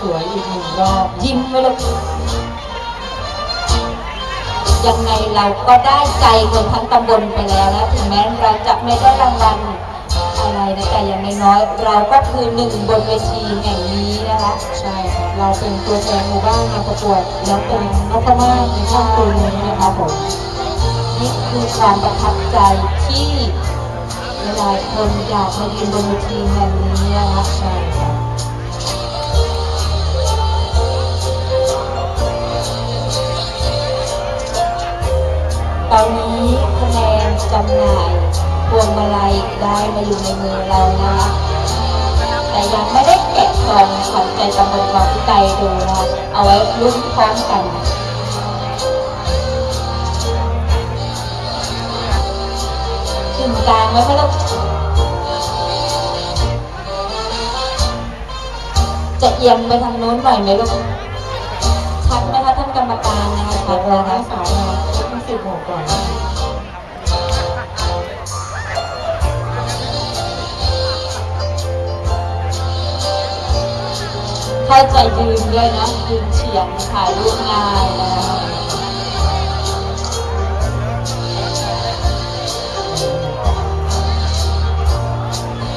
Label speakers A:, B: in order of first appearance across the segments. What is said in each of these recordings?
A: สวยอีกหนึ่งรอบ
B: ยิ้มไว้ลูกยังไงเราก็ได้ใจคนทั้งตำบลไปแล้วนะถึงแม้เราจะไม่ได้รางวัลอะไรนะแต่อย่างน้อยๆเราก็คือหนึ่งบนเวทีแห่งนี้นะคะ
A: ใช่ครับเราเป็นตัวแทนหมู่บ้านมาประกวดแล้วเป็นนพมาศในค่ำคืนนี้นะครับผม
B: นี่คือความประทับใจที่หลายๆคนอยากมายืนบนเวทีแห่งนี้นะคะ
A: ใช่ครั
B: ตอนนี้คะแนนจำหน่ายพวงมาลัยได้มาอยู่ในมือเรานะคะแต่ยังไม่ได้แกะกล่องขวัญใจตำบลคลองพิไตดูนะคะเอาไว้ลุ้นพร้อมกันถึงกลางไว้ไหมลูกจะเอียงไปทางโน้นหน่อยไหมลูกชัดไหมคะท่านกรรมการนะคะชัด
A: เรา
B: นะ
A: ให้
B: คะ
A: สาว กก่อน
B: เข้าใจยืนด้วยนะยืนเฉียงถ่ายรูปง่ายนะคะ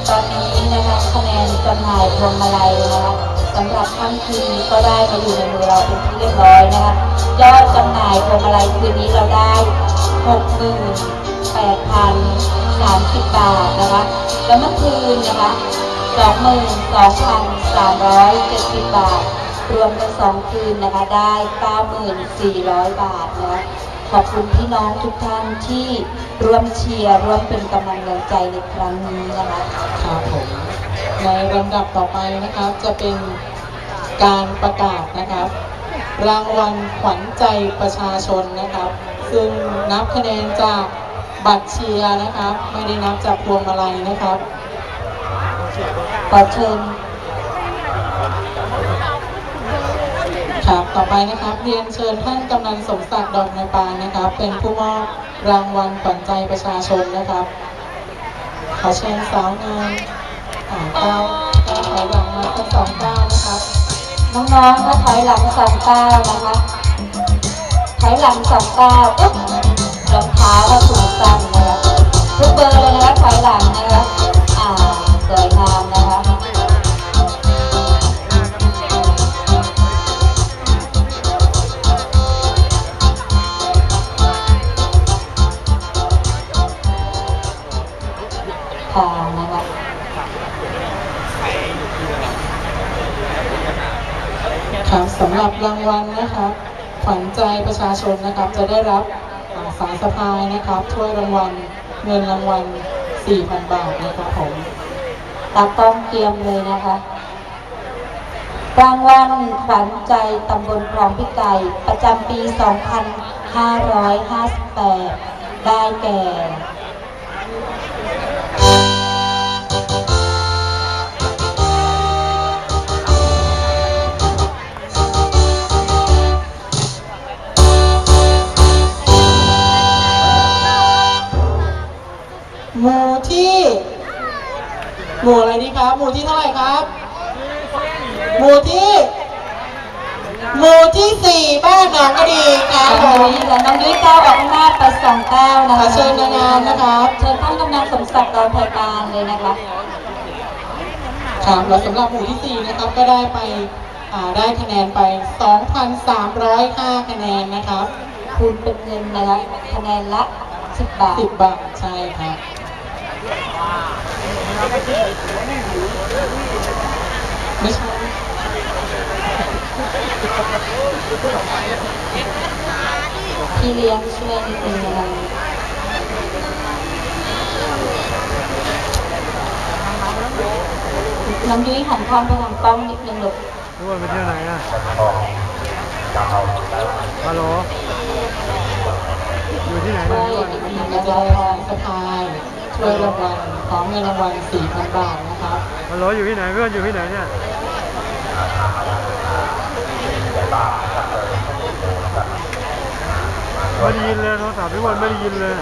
B: ตอนนี้นะคะคะแนนจำหน่ายพวงมาลัยนะคะสำหรับค่ำคืนนี้ก็ได้มาอยู่ในมือเราเป็นที่เรียบร้อยนะคะ ยอดจำหน่ายพวงมาลัยคืนนี้เราได้หกหมื่นแปดพันสามสิบบาทนะคะ แล้วเมื่อคืนนะคะสองหมื่นสองพันสามร้อยเจ็ดสิบบาท รวมเป็นสองคืนนะคะได้เก้าหมื่นสี่ร้อยบาทนะคะขอบคุณพี่น้องทุกท่านที่ร่วมเชียร์ร่วมเป็นกำลังใจในครั้งนี้นะคะ
A: ครับผมในลำดับต่อไปนะครับจะเป็นการประกาศนะครับ รางวัลขวัญใจประชาชนนะครับ ซึ่งนับคะแนนจากบัตรเชียร์นะครับ ไม่ได้นับจากพวงมาลัยนะครับ
B: ขอเชิญ
A: ครับต่อไปนะครับเรียนเชิญท่านกำนันสมศักดิ์ดอนไม้ปานนะครับ เป็นผู้มอบรางวัลขวัญใจประชาชนนะครับ ขอเชิญสาวงามอ่าก้าวก้าวถอยหลังมาสักสองก้าวนะครับ
B: น้องๆก็ถอยหลังสองก้าวนะคะ ถอยหลังสองก้าวปุ๊บรองเท้าก็ถูกสั้นนะคะทุกเบอร์เลยนะคะถอยหลังนะคะอ่าสวยงามนะคะค่ะนะคะ
A: ครับสำหรับรางวัลนะครับขวัญใจประชาชนนะครับจะได้รับสายสะพายนะครับถ้วยรางวัลเงินรางวัล 4,000 บาทนะครับผม
B: ตากล้องเตรียมเลยนะคะ รางวัลขวัญใจตำบลคลองพิไก่ประจำปี 2558 ได้แก่
A: หมู่อะไรดีครับ หมู่ที่เท่าไหร่ครับ หมู่ที่ หมู่ที่สี่บ้านหนองกระดีครับ
B: น้อง
A: ผ
B: ยุ้
A: ม
B: ยและน้องยุ้ยก้าวออกข้างหน้าไปสองก้าวนะ
A: ขอ
B: คะ
A: เชิญนางงามนะครับ
B: เชิญท่านกำนันสมศักดิ์ดอนไพปานเลยนะคะ
A: ครับแล้วสำหรับหมู่ที่สี่นะครับ ก็ได้ไปอ่าได้คะแนนไป 2,305 คะแนนนะครับ
B: คูณเป็นเงินนะคะคะแนนละ 10 บาท
A: 10 บาท ใช่ครับไม่ใช่
B: พี่เลี้ยงช่วยนิดนึงนะคะน้องยุ้ยหันข้างไปทางกล้องนิดนึงลูก
C: ทุกคนไปเที่ยวไหนอะฮัลโหลอยู่ที่ไหน
B: ช่
C: เนี่
B: วยย
C: ทุกคน
B: อีกที
A: ก็
B: นะ
A: จะ
B: คะ
A: ได้สายสะพาย ช่วยรางวัลพร้อมเงินรางวัล4,000 บาทนะครับ
C: ฮัลโหลอยู่ที่ไหนเพื่อนอยู่ที่ไหนเนี่ยไม่ได้ยินเลยโทรศัพท์ทุกคนไม่ได้ยินเลย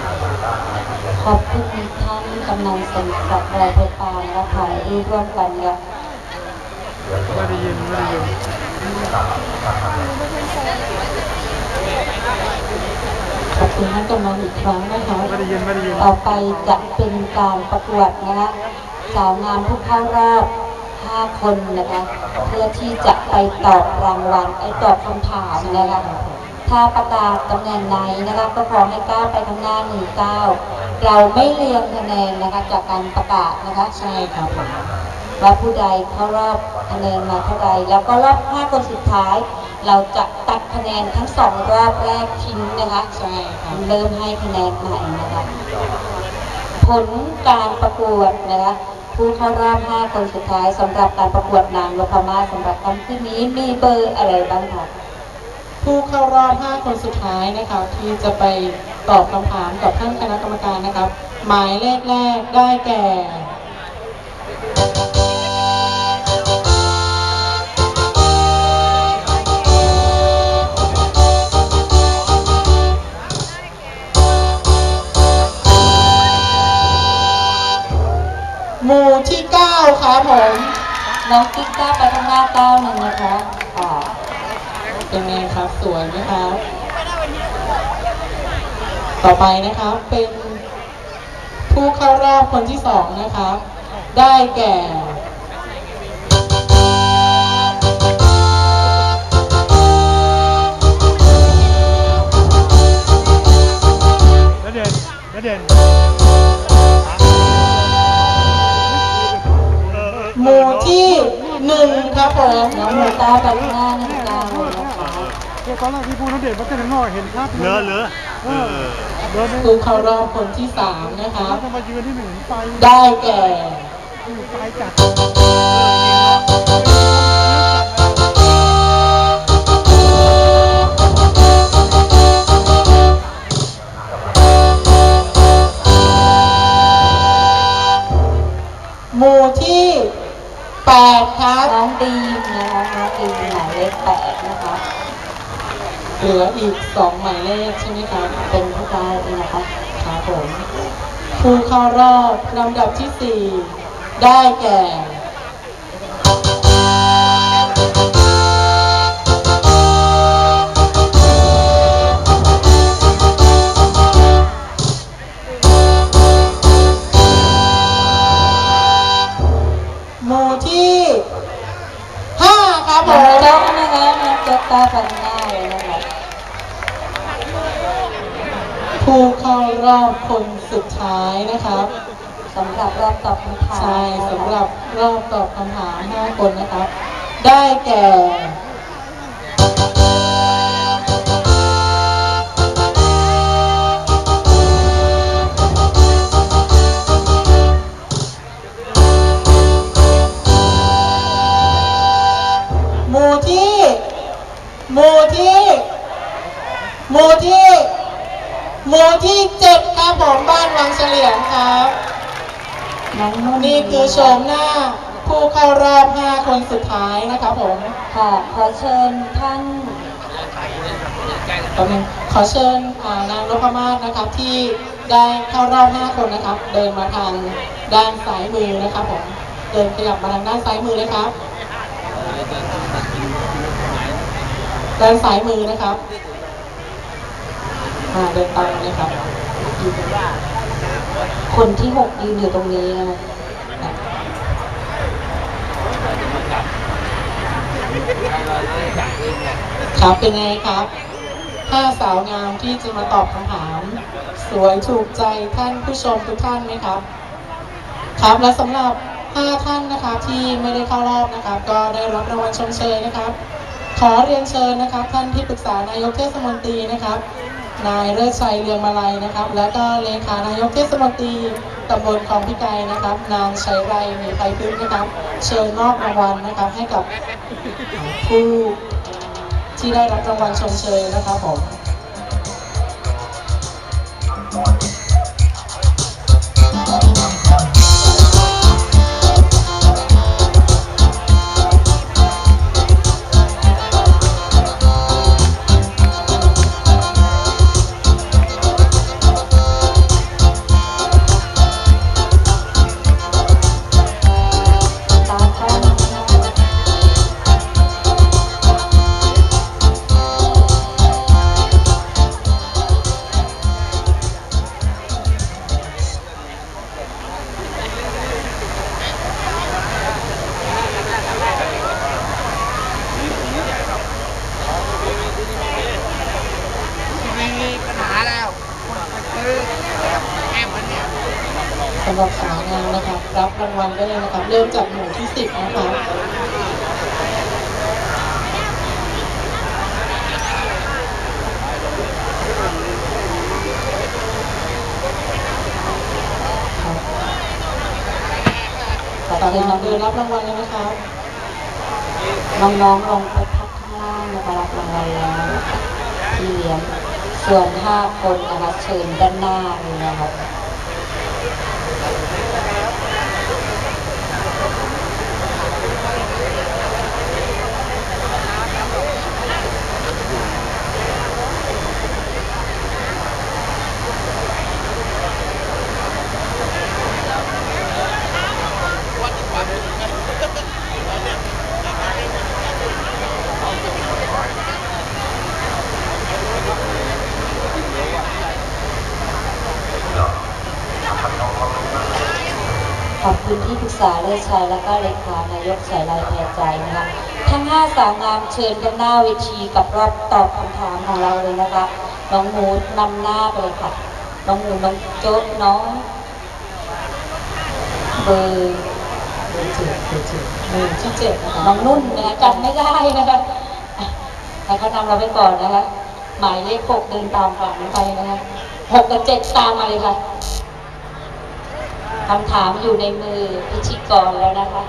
B: ขอบคุณท่านกำนันสมศักดิ์รอยไพปานและถ่ายรูปร่วมกันค่ะ
C: ไม่ได้ยินไม่ได้ยิน
A: คุณท่านกำนันอีกครั้งนะคะ
C: ไม่ได้ยินไม่ได้ยิน
B: ต่อไปจะเป็นการประกวดนะคะสาวงามผู้เข้ารอบ5คนนะคะ เพื่อที่จะไปตอบรางวัลไอ้ตอบคำถามนะคะถ้าประกาศตำแหน่งไหนนะคะก็ขอให้ก้าวไปข้างหน้าหนึ่งก้าวเราไม่เรียงคะแนนนะคะจากการประกาศนะคะ
A: ใช่ครับผม
B: ว่าผู้ใดเข้ารอบคะแนนมาเท่าใดแล้วก็รอบ5คนสุดท้าย เราจะตัดคะแนนทั้งสองรอบแรกทิ้งนะคะ
A: ใช่ครับ
B: เริ่มให้คะแนนใหม่นะคะผลการประกวดนะคะผู้เข้ารอบ5คนสุดท้ายสำหรับการประกวดนางนพมาศสำหรับครั้งที่นี้มีเบอร์อะไรบ้างคะ
A: ผู้เข้ารอบ 5 คนสุดท้ายนะครับที่จะไปตอบคำถามกับท่านคณะกรรมการนะครับ หมายเลขแรกได้แก่ หมู่ที่9ครับผม
B: น้องกิ๊กก้าวไปข้างหน้าก้าวหนึ่งนะคะอ่า
A: เป็นไงครับสวยไหมครับ ต่อไปนะครับเป็นผู้เข้ารอบคนที่สองนะครับ ได้แก่
C: แล้วเด่นแล้วเด่น
A: หมู่ที่หนึ่งครับผม
B: น้องหมูก้าวไปข้างหน้าหนึ่งก้าวนะคะ
C: เดี๋ยวตอนแรกที่พูดแล้วเด่นมันจะถึงนอกเห็นชัด
D: เหลือเหลือ
C: เออเดินไป
A: ผู้เข้ารอบคนที่สามนะครับ
C: จะมายืนที่หนึ่งไป
A: ได้แก่
C: ไปจัด
A: หมู่ที่ แปดครับ
B: น้องดีมนะคะน้องดีมหมายเลขแปดนะคะ
A: เหลืออีกสองหมายเลขใช่ไหมครับ
B: เป็นผู้ชายนะคะ
A: ครับผมผู้เข้ารอบลำดับที่สี่ได้แก่
B: น้องโจ๊กก้าวไปข้างหน้าเลยนะคะ
A: ผู้เข้ารอบคนสุดท้ายนะครับ
B: สำหรับรอบตอบคำถาม
A: ใช่สำหรับรอบตอบคำถาม5คนนะครับ ได้แก่ หมู่ที่ หมู่ที่ หมู่ที่เจ็ดครับผมบ้านวังเฉลียงครับ
B: น้องนุ่น
A: นี่คือโฉมหน้า ผู้เข้ารอบ5คนสุดท้ายนะครับผม
B: ค่ะขอเชิญท่าน
A: แป๊บนึงขอเชิญอ่านางนพมาศนะครับที่ได้เข้ารอบ5คนนะครับ เดินมาทางด้านซ้ายมือนะครับผมเดินขยับมาทางด้านซ้ายมือเลยครับ ด้านซ้ายมือนะครับอ่าเดินตามมาเลยครับ
B: คนที่หกยืนอยู่ตรงนี้นะค
A: รับเป็นไงครับห้าสาวงามที่จะมาตอบคำถาม สวยถูกใจท่านผู้ชมทุกท่านไหมครับ ครับและสำหรับ5ท่านนะคะที่ไม่ได้เข้ารอบนะครับ ก็ได้รับรางวัลชมเชยนะครับ ขอเรียนเชิญนะครับ ท่านที่ปรึกษานายกเทศมนตรีนะครับ นายเลิศชัยเรืองมาลัยนะครับ แล้วก็เลขานายกเทศมนตรีตำบลคลองพิไกรนะครับ นางชัยไรมีไพพึ่งนะครับ เชิญมอบรางวัลนะครับให้กับผู้ที่ได้รับรางวัลชมเชยนะครับผม รับรางวัลเลยนะครับน้
B: อ
A: ง
B: ๆลงไปพักข้างล่างนะคะรับรางวัลแล้วที่เลี้ยงส่วนห้าคนนะคะเชิญด้านหน้าเลยนะครับ ขอบคุณที่ปรึกษาเลิศชัยและก็เลขานายกสายลายแทนใจนะคะทั้งห้าสาวงามเชิญกันหน้าเวทีกับรอบตอบคำถามของเราเลยนะคะน้องมูดนำหน้าไปเลยค่ะ น้องมูดน้องโจ๊กน้องเบอร์
A: เบอร์เจ็ด เบอร์เจ็ดหมู่ที่เจ็ดนะคะ
B: น้องนุ่นนะคะจำไม่ได้นะคะแต่เขานำเราไปก่อนนะคะหมายเลขหกเดินตามฝั่งไปนะคะหกกับเจ็ดตามมาเลยค่ะคำถามอยู่ในมือพิชิกรแล้วนะคะ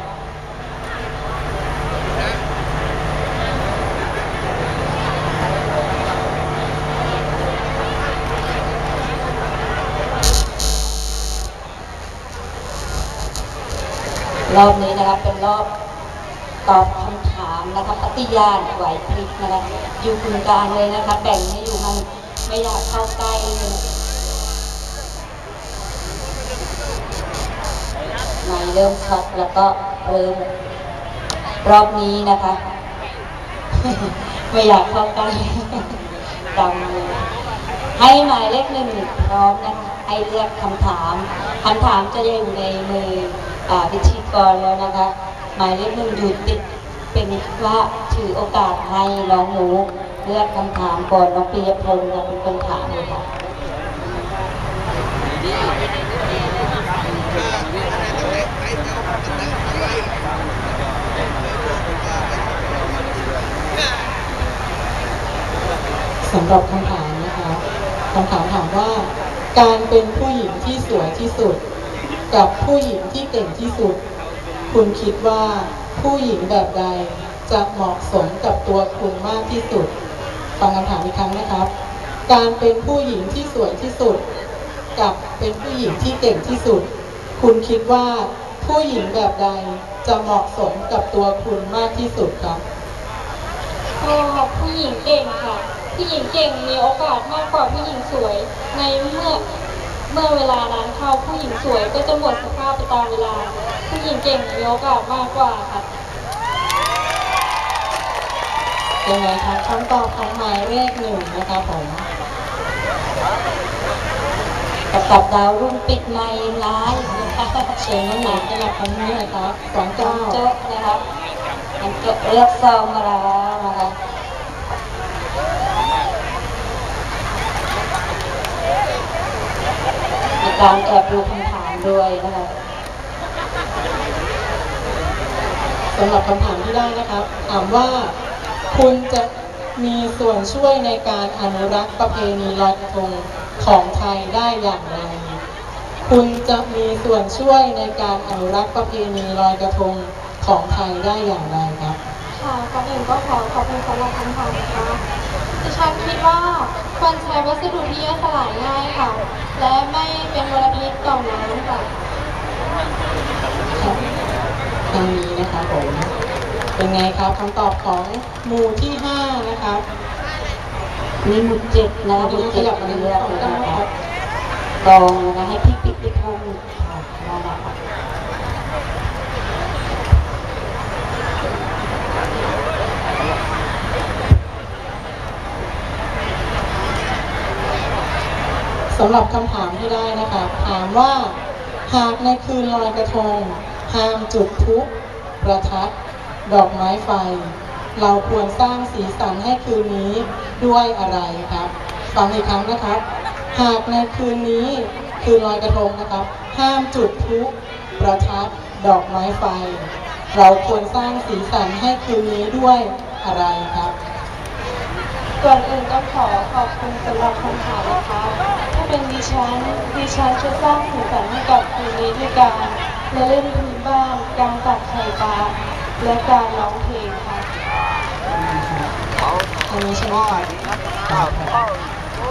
B: รอบนี้นะครับเป็นรอบตอบคำถามนะคะปฏิญาณไหวพริบนะคะอยู่กึ่งกลางเลยนะคะแบ่งให้อยู่มันไม่อยากเข้าใกล้เลยไม่เริ่มชัดแล้วก็เริ่มรอบนี้นะคะ ไม่อยากเข้าใกล้ดำเลยให้หมายเลขหนึ่งพร้อมนะคะให้เลือกคำถามคำถามจะอยู่ในมืออ่าพิธี กรแล้วนะคะ หมายเลขหนึ่งอยู่ติดเป็นว่าถือโอกาสให้น้องหนูเลือกคำถามก่อนน้องปียพงศ์นะเป็นคนถามเลยค่ะ
A: สำหรับคำถามนะคะคำถามถามว่า การเป็นผู้หญิงที่สวยที่สุด กับผู้หญิงที่เก่งที่สุด คุณคิดว่าผู้หญิงแบบใดจะเหมาะสมกับตัวคุณมากที่สุด ฟังคำถามอีกครั้งนะครับ การเป็นผู้หญิงที่สวยที่สุด กับเป็นผู้หญิงที่เก่งที่สุด คุณคิดว่าผู้หญิงแบบใดจะเหมาะสมกับตัวคุณมากที่สุดครับ
D: ก็ผู้หญิงเก่งค่ะ ผู้หญิงเก่งมีโอกาสมากกว่าผู้หญิงสวย ในเมื่อ เมื่อเวลานั้นเข้าผู้หญิงสวยก็จะหมดสภาพไปตามเวลา ผู้หญิงเก่งมีโอกาสมากกว่าค่ะ
A: ยังไงครับคำตอบของหมายเลขหนึ่งนะคะผม
B: กับกับดาวรุ่งปิดไม้ร้ายนะคะ
A: เชิญน้องหนูขยับคำนี้หน่อยครับสองเก้าง
B: โจ๊กนะคะน้องโจ๊กเลือกซองมาแล้วนะคะ มีการแอบดูคำถามด้วยนะคะ
A: สำหรับคำถามที่ได้นะครับถามว่าคุณจะมีส่วนช่วยในการอนุรักษ์ประเพณีลอยกระทงของไทยได้อย่างไร คุณจะมีส่วนช่วยในการอนุรักษ์ประเพณีลอยกระทงของไทยได้อย่างไรครับ
D: ค่ะก่อนอื่นก็ขอขอบคุณสำหรับคำถามนะคะ ดิฉันคิดว่าควรใช้วัสดุที่ย่อยสลายง่ายค่ะ และไม่เป็นมลพิษต่อน้ำค่ะ
A: ครับทางนี้นะคะผมเป็นไงครับคำตอบของหมู่ที่5นะครับ
B: มีหมุดเจ็ดนะคะห
A: ดี
B: มุด
A: ข
B: เจ็ด
A: ยับมา
B: เลื
A: เรื่
B: อ
A: อกย
B: เลย
A: ๆ
B: นะ
A: นะค
B: คะ
A: รับ
B: กองนะคะให้พี่ปิ๊กปิ๊กพุ่งค่ะนั่นแหละค่ะ
A: สำหรับคำถามที่ได้นะคะ ถามว่า หากในคืนลอยกระทงห้ามจุดพลุประทัด ดอกไม้ไฟ เราควรสร้างสีสันให้คืนนี้ด้วยอะไรครับฟังอีกครั้งนะครับ หากในคืนนี้คืนลอยกระทงนะครับ ห้ามจุดพลุประทัดดอกไม้ไฟ เราควรสร้างสีสันให้คืนนี้ด้วยอะไรครับ
D: ก่อนอื่นต้องขอขอบคุณสำหรับคำถามนะคะ เป็นดิฉันดิฉันจะสร้างสีสันให้กับคืนนี้ด้วยการละเล่นพื้นบ้านการตัดไข่ปลาและการร้องเพลงค่ะ
A: อันนี้ใช่ไหมครับ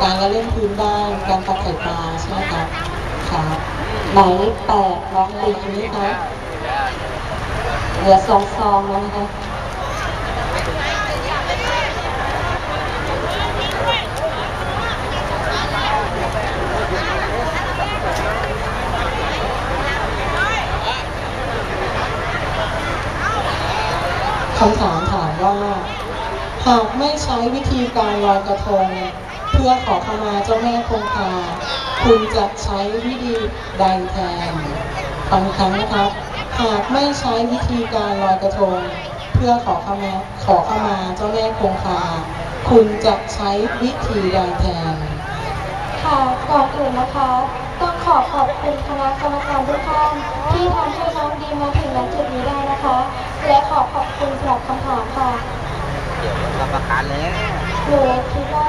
A: การละเล่นพื้นบ้านการตัดไข่ปลาใช่ไหมครับครับ
B: หมายเลขแปดน้อง
A: ตี
B: ตี
A: นี้ครับ
B: เหลือสองซองแล้วนะคะ
A: คำถามถามว่า หากไม่ใช้วิธีการลอยกระทง เพื่อขอขมาเจ้าแม่คงคา คุณจะใช้วิธีใดแทนฟังครั้งนะครับ หากไม่ใช้วิธีการลอยกระทง เพื่อขอขมาขอขมาเจ้าแม่คงคา คุณจะใช้วิธีใดแทน
D: ค่ะก่อนอื่นนะคะ ต้องขอขอบคุณคณะกรรมการทุกท่านที่ทำให้น้องดีมาถึงณจุดนี้ได้นะคะ และขอขอบคุณสำหรับคำถามค่ะ
E: รับประกันเลย
D: หนูคิดว่า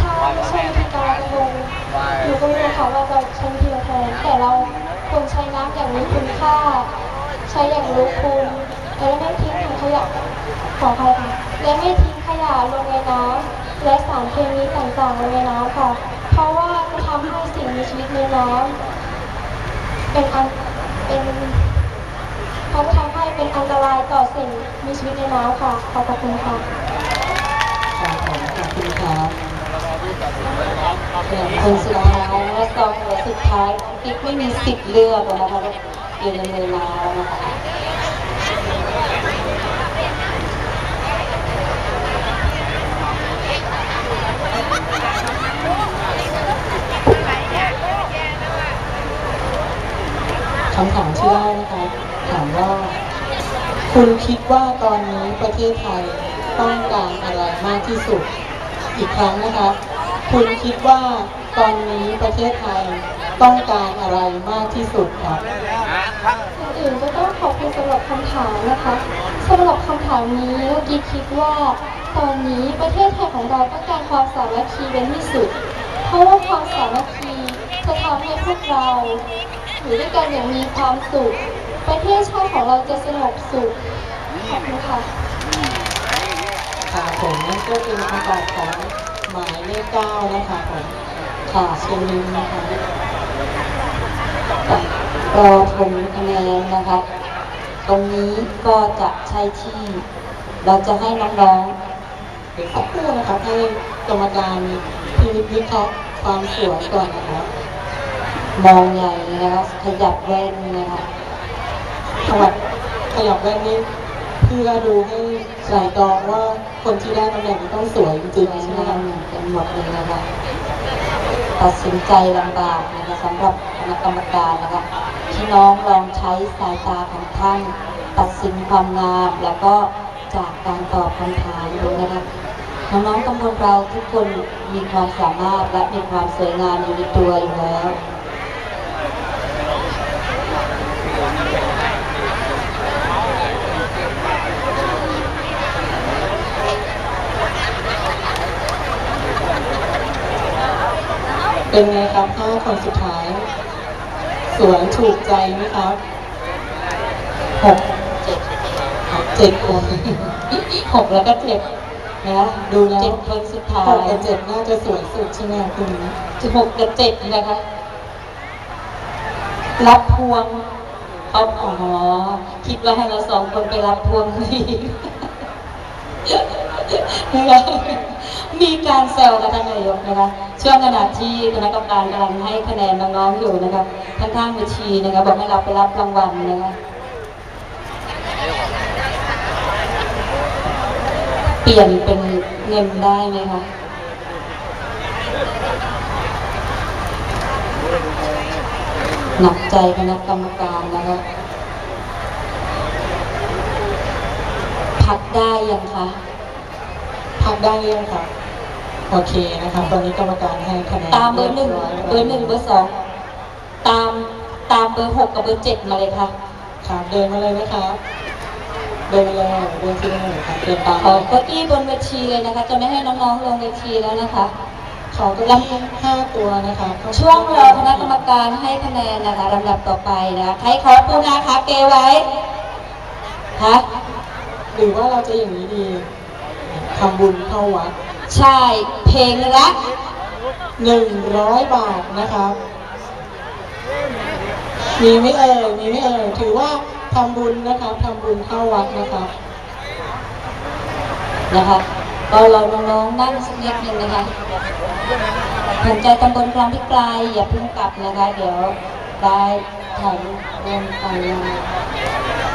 D: ถ้าไม่ใช่วิธีการลงหนูก็ไม่รู้ค่ะว่าจะใช้วิธีอะไรแทนแต่เราควรใช้น้ำอย่างมีคุณค่า ใช้อย่างรู้คุณและไม่ทิ้งถังขยะขออภัยค่ะและไม่ทิ้งขยะลงในน้ำและสารเคมีต่างๆลงในน้ำค่ะ เพราะว่าทำให้สิ่งมีชีวิตในน้ำเป็นอันเป็นเขาะทำให้เป็นอันตรายต่อสิ่งมีชีวิตในน้ำค่ะ ขอบคุณค่ะ
A: ครับผมขอบคุณครับ
B: คนสุดท้ายและซองเหลือสุดท้ายติ๊กไม่มีสิทธิ์เลือกแล้วนะคะอยู่ในมือมาแล้วนะคะ
A: คำถามที่ได้นะคะถามว่า คุณคิดว่าตอนนี้ประเทศไทยต้องการอะไรมากที่สุด อีกครั้งนะคะ คุณคิดว่าตอนนี้ประเทศไทยต้องการอะไรมากที่สุดครับ
D: ก่อนอื่นก็ต้องขอบคุณสำหรับคำถามนะคะสำหรับคำถามนี้เมื่อกี้คิดว่า ตอนนี้ประเทศไทยของเราต้องการความสามัคคีเป็นที่สุด เพราะว่าความสามัคคีจะทำให้พวกเรา อยู่ด้วยกันอย่างมีความสุข ประเทศชาติของเราจะสงบสุข ขอบคุณค่ะ
A: ค่ะผมนั่นก็เป็นคำตอบของหมายเลขเก้านะคะผมค่ะเชิญลินนะคะ
B: รอผลคะแนนนะคะ ตรงนี้ก็จะใช่ที่ เราจะให้น้อง
A: เดี๋ยวสักครู่นะครับให้กรรมการพินิจวิเคราะห์ความสวยก่อนนะครับ
B: มองใหญ่นะคะขยับแว่นนะคะ
A: ขยับขยับแว่นนี้เพื่อดูให้ใส่ตรองว่าคนที่ได้ตำแหน่งนี้ต้องสวยจริงๆ
B: ใช่
A: ใช่
B: ไห
A: ไห
B: ม
A: ม
B: ค
A: ค
B: รั
A: รั
B: บบกันหมดเลยนะคะตัดสินใจลำบากนะคะสำหรับคณะกรรมการนะคะพี่น้องลองใช้สายตาของท่าน ตัดสินความงามแล้วก็จากการตอบคำถามดูนะคะน้องๆตำบลเราทุกคนมีความสามารถและมีความสวยงามอยู่ในตัวอยู่แล้ว
A: เป็นไงครับห้าคนสุดท้าย สวยถูกใจไหมครับหกเจ็ดเจ็ดคน
B: หกแล้วก็เจ็ดนะคะ
A: ดูแล้ว
B: เจ็ดคนสุดท้า
A: หก
B: ย
A: กับเจ็ดน่าจะสวยสุดใช่ไหมคุณ
B: สิบหกกับเจ็ดนะคะ รับพวงเอาอ๋อคิดว่าให้เราสองคนไปรับพวงนี่นะคะ มีการแซวกันท่านนายกนะคะ ช่วงขณะที่คณะกรรมการกำลังให้คะแนนน้องๆอยู่นะคะข้างๆเวทีนะคะบอกให้เราไปรับรางวัลนะคะเปลี่ยนเป็นเงินได้ไหมคะหนักใจคณะกรรมการนะคะพักได้ยังคะ
A: พักได้ยังครับ โอเคนะครับ ตอนนี้กรรมการให้คะแนน
B: ตามเบอร์หนึ่ง
A: ยบย
B: เบอร์หนึ่งเบอร์สองตามตามเบอร์หกกับเบอร์เจ็ดมาเลยค่ะ
A: ครับเดินมาเลยนะครับเดินมาเลยเดินที่นี่ครับเดินตาม
B: ขอเก้าอี้บนเวทีเลยนะคะ จะไม่ให้น้องๆลงเวทีแล้วนะคะ
A: ขอเก็อี้ห้าตัวนะคะ
B: ช่วงรอคณะกรรมการให้คะแนนนะคะลำดับต่อไปนะคะใครขอปูนาคาเกไว้ฮะ
A: หรือว่าเราจะอย่างนี้ดีทำบุญเข้าวัด
B: ใช่ เพลงรัก
A: หนึ่งร้อยบาทนะครับ มีไม่เอ่ย มีไม่เอ่ย ถือว่าทำบุญนะครับทำบุญเข้าวัดนะครับ
B: นะคะก็เราน้องๆนั่งสักนิดหนึ่งนะคะถึงใจตำบลคลองพิกลายอย่าเพิ่งกลับนะคะ เดี๋ยวได้ถ่ายรูปร่วมกันนะ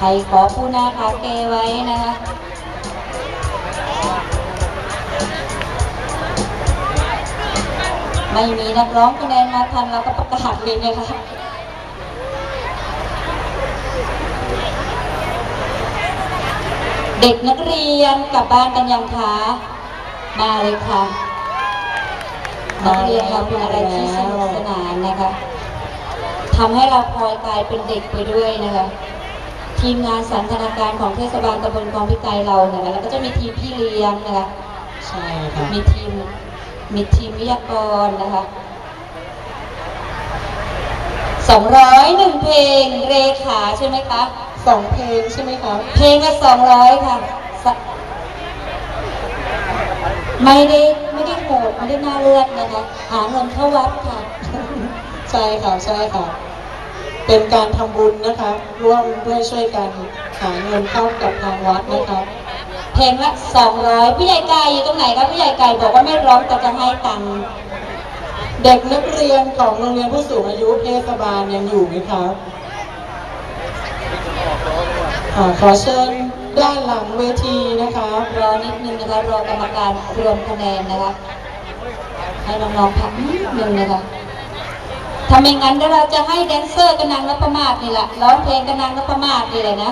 B: ใครขอผู้นาคาเกไว้นะคะไม่มีนักร้องคะแนนมาทันเราก็ประกาศเลยนะคะเด็กนักเรียนกลับบ้านกันยังคะมาเลยค่ะนักเรียนเราเป็นอะไรที่สนุกสนานนะคะทำให้เราพลอยกลายเป็นเด็กไปด้วยนะคะ ทีมงานสันทนาการของเทศบาลตำบลกองพิไกรเรานะคะแล้วก็จะมีทีมพี่เลี้ยงนะคะ
A: ใช่ครับ
B: มีทีมมีทีมวิทยากรนะคะสองร้อยหนึ่งเพลงเรขาใช่ไหมคะ
A: สองเพลงใช่ไหมครับ
B: เพลงละสองร้อยค่ะสะไม่ได้ไม่ได้โหดไม่ได้น่าเลือดนะคะ หาเงินเข้าวัดค่ะ
A: ใช่ครับใช่ครับ เป็นการทำบุญนะครับร่วมด้วยช่วยกันหาเงินเข้ากับทางวัดนะครับ
B: เพลงละสองร้อยผู้ใหญ่ไก่อยู่ตรงไหนคะผู้ใหญ่ไก่บอกว่าไม่ร้องแต่จะให้ตังค์
A: เด็กนักเรียนของโรงเรียนผู้สูงอายุเทศบาลยังอยู่ไหมครับอ่าขอเชิญด้านหลังเวทีนะครับ
B: รอนิดนึงนะคะรอกรรมการรวมคะแนนนะคะให้น้องๆพักนิดนึงนะคะ ทำไม่งั้นเดี๋ยวเราจะให้แดนเซอร์กันนางนพมาศนี่แหละร้องเพลงกันนางนพมาศนี่เลยนะ